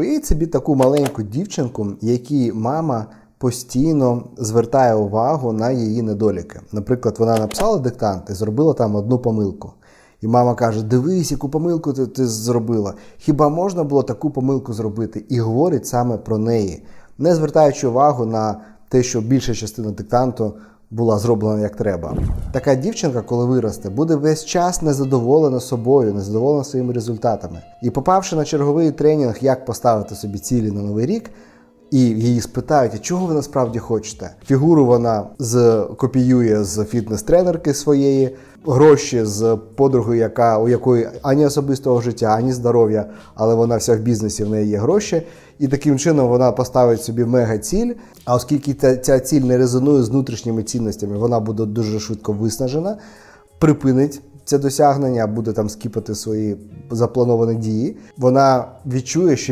Уявіть собі таку маленьку дівчинку, якій мама постійно звертає увагу на її недоліки. Наприклад, вона написала диктант і зробила там одну помилку. І мама каже: Дивись, яку помилку ти, ти зробила. Хіба можна було таку помилку зробити? І говорить саме про неї, не звертаючи увагу на те, що більша частина диктанту була зроблена як треба. Така дівчинка, коли виросте, буде весь час незадоволена собою, незадоволена своїми результатами. І попавши на черговий тренінг, як поставити собі цілі на новий рік, і її спитають, а чого ви насправді хочете? Фігуру вона з копіює з фітнес-тренерки своєї, гроші з подруги, яка у якої ані особистого життя, ані здоров'я, але вона вся в бізнесі, в неї є гроші. І таким чином вона поставить собі мега ціль. А оскільки ця, ця ціль не резонує з внутрішніми цінностями, вона буде дуже швидко виснажена, припинить це досягнення, буде там скіпати свої заплановані дії. Вона відчує, що